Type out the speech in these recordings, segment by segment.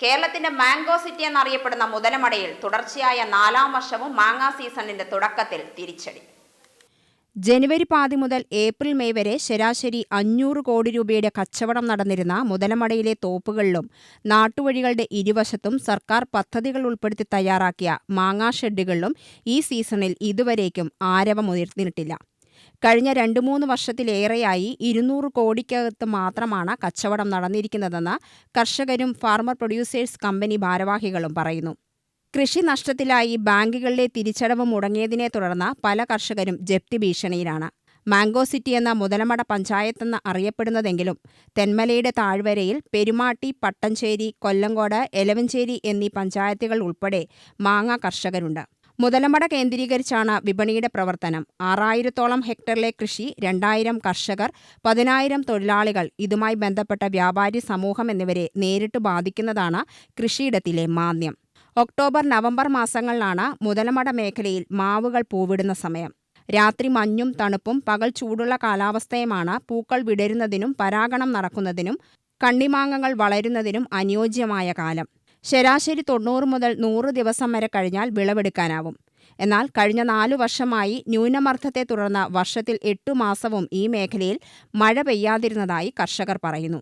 കേരളത്തിന്റെ mango city എന്നറിയപ്പെടുന്ന മുതലമടയിൽ തുടർച്ചയായ നാലാം വർഷവും മാങ്ങ സീസണിന്റെ തുടക്കത്തിൽ തിരിച്ചടി. ജനുവരി പാതി മുതൽ ഏപ്രിൽ മെയ് വരെ ശരാശരി അഞ്ഞൂറ് കോടി രൂപയുടെ കച്ചവടം നടന്നിരുന്ന മുതലമടയിലെ തോപ്പുകളിലും നാട്ടുവഴികളുടെ ഇരുവശത്തും സർക്കാർ പദ്ധതികൾ ഉൾപ്പെടുത്തി തയ്യാറാക്കിയ മാങ്ങാ ഷെഡുകളിലും ഈ സീസണിൽ ഇതുവരേക്കും ആരവമുയർന്നിട്ടില്ല കഴിഞ്ഞ രണ്ടു മൂന്ന് വർഷത്തിലേറെയായി ഇരുന്നൂറ് കോടിക്കകത്ത് മാത്രമാണ് കച്ചവടം നടന്നിരിക്കുന്നതെന്ന് കർഷകരും ഫാർമർ പ്രൊഡ്യൂസേഴ്സ് കമ്പനി ഭാരവാഹികളും പറയുന്നു. കൃഷി നഷ്ടത്തിലായി ബാങ്കുകളിലെ തിരിച്ചടവ് മുടങ്ങിയതിനെ തുടർന്ന് പല കർഷകരും ജപ്തി ഭീഷണിയിലാണ്. മാംഗോ സിറ്റി എന്ന മുതലമട പഞ്ചായത്തെന്ന് അറിയപ്പെടുന്നതെങ്കിലും തെന്മലയുടെ താഴ്വരയിൽ പെരുമാട്ടി പട്ടഞ്ചേരി കൊല്ലങ്കോട് എലവഞ്ചേരി എന്നീ പഞ്ചായത്തുകൾ ഉൾപ്പെടെ മാങ്ങ കർഷകരുണ്ട്. മുതലമട കേന്ദ്രീകരിച്ചാണ് വിപണിയുടെ പ്രവർത്തനം. ആറായിരത്തോളം ഹെക്ടറിലെ കൃഷി രണ്ടായിരം കർഷകർ പതിനായിരം തൊഴിലാളികൾ ഇതുമായി ബന്ധപ്പെട്ട വ്യാപാരി സമൂഹം എന്നിവരെ നേരിട്ട് ബാധിക്കുന്നതാണ് കൃഷിയിടത്തിലെ മാന്ദ്യം. ഒക്ടോബർ നവംബർ മാസങ്ങളിലാണ് മുതലമട മേഖലയിൽ മാവുകൾ പൂവിടുന്ന സമയം. രാത്രി മഞ്ഞും തണുപ്പും പകൽ ചൂടുള്ള കാലാവസ്ഥയുമാണ് പൂക്കൾ വിടരുന്നതിനും പരാഗണം നടക്കുന്നതിനും കണ്ണിമാങ്ങകൾ വളരുന്നതിനും അനുയോജ്യമായ കാലം. ശരാശരി തൊണ്ണൂറ് മുതൽ നൂറ് ദിവസം വരെ കഴിഞ്ഞാൽ വിളവെടുക്കാനാവും. എന്നാൽ കഴിഞ്ഞ നാലു വർഷമായി ന്യൂനമർദ്ദത്തെ തുടർന്ന് വർഷത്തിൽ എട്ടു മാസവും ഈ മേഖലയിൽ മഴ പെയ്യാതിരുന്നതായി കർഷകർ പറയുന്നു.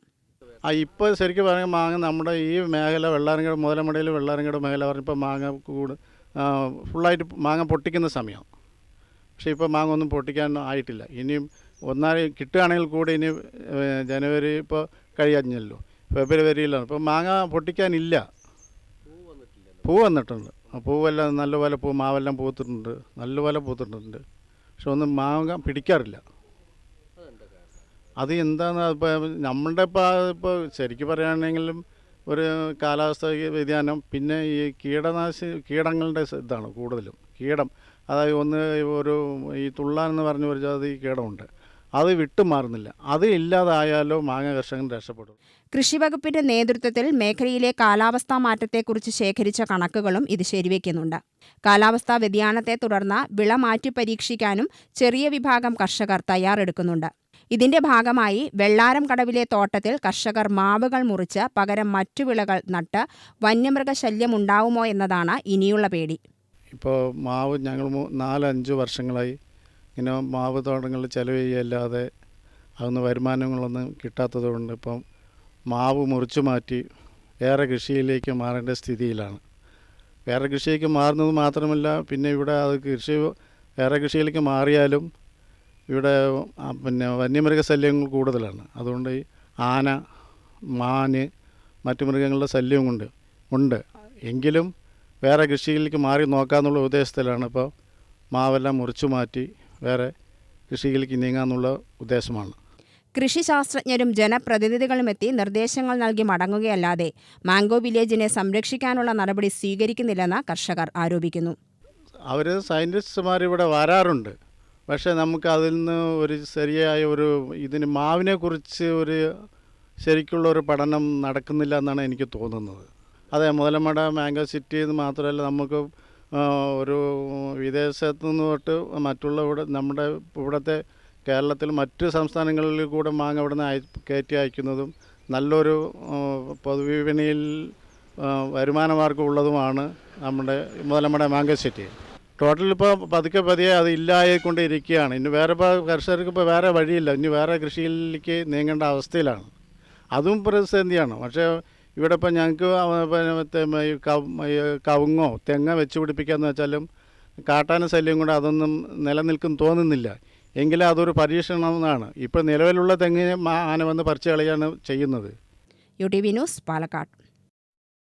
ആ ഇപ്പോൾ ശരിക്കും പറഞ്ഞാൽ മാങ്ങ നമ്മുടെ ഈ മേഖല വെള്ളാരങ്ങട് മുതലമടയിൽ വെള്ളാരങ്ങട് മേഖല പറഞ്ഞപ്പോൾ മാങ്ങ കൂട് ഫുള്ളായിട്ട് മാങ്ങ പൊട്ടിക്കുന്ന സമയം. പക്ഷേ ഇപ്പോൾ മാങ്ങ ഒന്നും പൊട്ടിക്കാൻ ആയിട്ടില്ല. ഇനിയും ഒന്നാം കിട്ടുകയാണെങ്കിൽ കൂടി ഇനി ജനുവരി ഇപ്പോൾ കഴിയാഞ്ഞല്ലോ. ഫെബ്രുവരിയിലാണ്. ഇപ്പോൾ മാങ്ങ പൊട്ടിക്കാനില്ല. പൂ വന്നിട്ടുണ്ട്. ആ പൂവെല്ലാം നല്ലപോലെ പൂ മാവെല്ലാം പൂത്തിട്ടുണ്ട്. നല്ലപോലെ പൂത്തിട്ടുണ്ട്. പക്ഷെ ഒന്നും മാങ്ങ പിടിക്കാറില്ല. അത് എന്താണ് ഇപ്പോൾ നമ്മളുടെ ഇപ്പോൾ ഇപ്പോൾ ശരിക്കും പറയുകയാണെങ്കിലും ഒരു കാലാവസ്ഥ വ്യതിയാനം പിന്നെ ഈ കീടനാശി കീടങ്ങളുടെ ഇതാണ് കൂടുതലും. കീടം. അതായത് ഒന്ന് ഒരു ഈ തുള്ളാൻ എന്ന് പറഞ്ഞ ഒരു ജാതി കീടമുണ്ട്. അത് വിട്ടുമാറുന്നില്ല അത് ഇല്ലാതായാലോ മാങ്ങ കർഷകൻ രക്ഷപ്പെടും. കൃഷിവകുപ്പിന്റെ നേതൃത്വത്തിൽ മേഖലയിലെ കാലാവസ്ഥാ മാറ്റത്തെക്കുറിച്ച് ശേഖരിച്ച കണക്കുകളും ഇത് ശരിവെക്കുന്നുണ്ട്. കാലാവസ്ഥാ വ്യതിയാനത്തെ തുടർന്ന് വിള മാറ്റി പരീക്ഷിക്കാനും ചെറിയ വിഭാഗം കർഷകർ തയ്യാറെടുക്കുന്നുണ്ട്. ഇതിന്റെ ഭാഗമായി വെള്ളാരം കടവിലെ തോട്ടത്തിൽ കർഷകർ മാവുകൾ മുറിച്ച് പകരം മറ്റു വിളകൾ നട്ട് വന്യമൃഗശല്യം ഉണ്ടാവുമോ എന്നതാണ് ഇനിയുള്ള പേടി. ഇപ്പോൾ മാവ് ഞങ്ങൾ നാലഞ്ച് വർഷങ്ങളായി ഇങ്ങനെ മാവ് തോട്ടങ്ങളിൽ ചിലവ് ചെയ്യല്ലാതെ അതൊന്ന് വരുമാനങ്ങളൊന്നും കിട്ടാത്തത് കൊണ്ട് ഇപ്പം മാവ് മുറിച്ചു മാറ്റി വേറെ കൃഷിയിലേക്ക് മാറേണ്ട സ്ഥിതിയിലാണ്. വേറെ കൃഷിയിലേക്ക് മാറുന്നത് മാത്രമല്ല പിന്നെ ഇവിടെ അത് കൃഷി വേറെ കൃഷിയിലേക്ക് മാറിയാലും ഇവിടെ പിന്നെ വന്യമൃഗ വന്യമൃഗശല്യങ്ങൾ കൂടുതലാണ്. അതുകൊണ്ട് ഈ ആന മാന് മറ്റു മൃഗങ്ങളുടെ ശല്യവും ഉണ്ട് ഉണ്ട്. എങ്കിലും വേറെ കൃഷിയിലേക്ക് മാറി നോക്കാമെന്നുള്ള ഉദ്ദേശത്തിലാണ് ഇപ്പോൾ മാവെല്ലാം മുറിച്ചു മാറ്റി വേറെ കൃഷിയിലേക്ക് നീങ്ങാമെന്നുള്ള ഉദ്ദേശമാണ്. കൃഷിശാസ്ത്രജ്ഞരും ജനപ്രതിനിധികളുമെത്തി നിർദ്ദേശങ്ങൾ നൽകി മടങ്ങുകയല്ലാതെ മാംഗോ വില്ലേജിനെ സംരക്ഷിക്കാനുള്ള നടപടി സ്വീകരിക്കുന്നില്ലെന്ന് കർഷകർ ആരോപിക്കുന്നു. അവർ സയന്റിസ്റ്റുമാർ ഇവിടെ വരാറുണ്ട്. പക്ഷേ നമുക്ക് അതിൽ നിന്ന് ഒരു ശരിയായ ഒരു ഇതിന് മാവിനെ കുറിച്ച് ഒരു ശരിക്കുള്ള ഒരു പഠനം നടക്കുന്നില്ല എന്നാണ് എനിക്ക് തോന്നുന്നത്. അതെ മുതലമട മാംഗോ സിറ്റി മാത്രമല്ല നമുക്ക് ഒരു വിദേശത്തു നിന്ന് തൊട്ട് മറ്റുള്ള ഇവിടെ നമ്മുടെ ഇവിടുത്തെ കേരളത്തിൽ മറ്റ് സംസ്ഥാനങ്ങളിൽ കൂടെ മാങ്ങ ഇവിടെ നിന്ന് അയ കയറ്റി അയക്കുന്നതും നല്ലൊരു പൊതുവിപണിയിൽ വരുമാനമാർഗം ഉള്ളതുമാണ് നമ്മുടെ മുതലമ്മയുടെ മാംഗോ സിറ്റി. ടോട്ടൽ ഇപ്പോൾ പതുക്കെ പതിയെ അത് ഇല്ലായിക്കൊണ്ട് ഇരിക്കുകയാണ് ഇനി വേറെ ഇപ്പോൾ കർഷകർക്ക് ഇപ്പോൾ വേറെ വഴിയില്ല. ഇനി വേറെ കൃഷിയിലേക്ക് നീങ്ങേണ്ട അവസ്ഥയിലാണ്. അതും പ്രതിസന്ധിയാണ്. പക്ഷേ ഇവിടെ ഇപ്പം ഞങ്ങൾക്ക് കവുങ്ങോ തെങ്ങോ വെച്ച് പിടിപ്പിക്കാന്ന് വെച്ചാലും കാട്ടാന ശല്യം കൊണ്ട് അതൊന്നും നിലനിൽക്കും തോന്നുന്നില്ല. എങ്കിലും അതൊരു പരീക്ഷണമെന്നാണ് ഇപ്പോൾ നിലവിലുള്ള തെങ്ങിനെ ആന വന്ന് പറിച്ചു കളയാണ് ചെയ്യുന്നത്. U T V news Palakkad.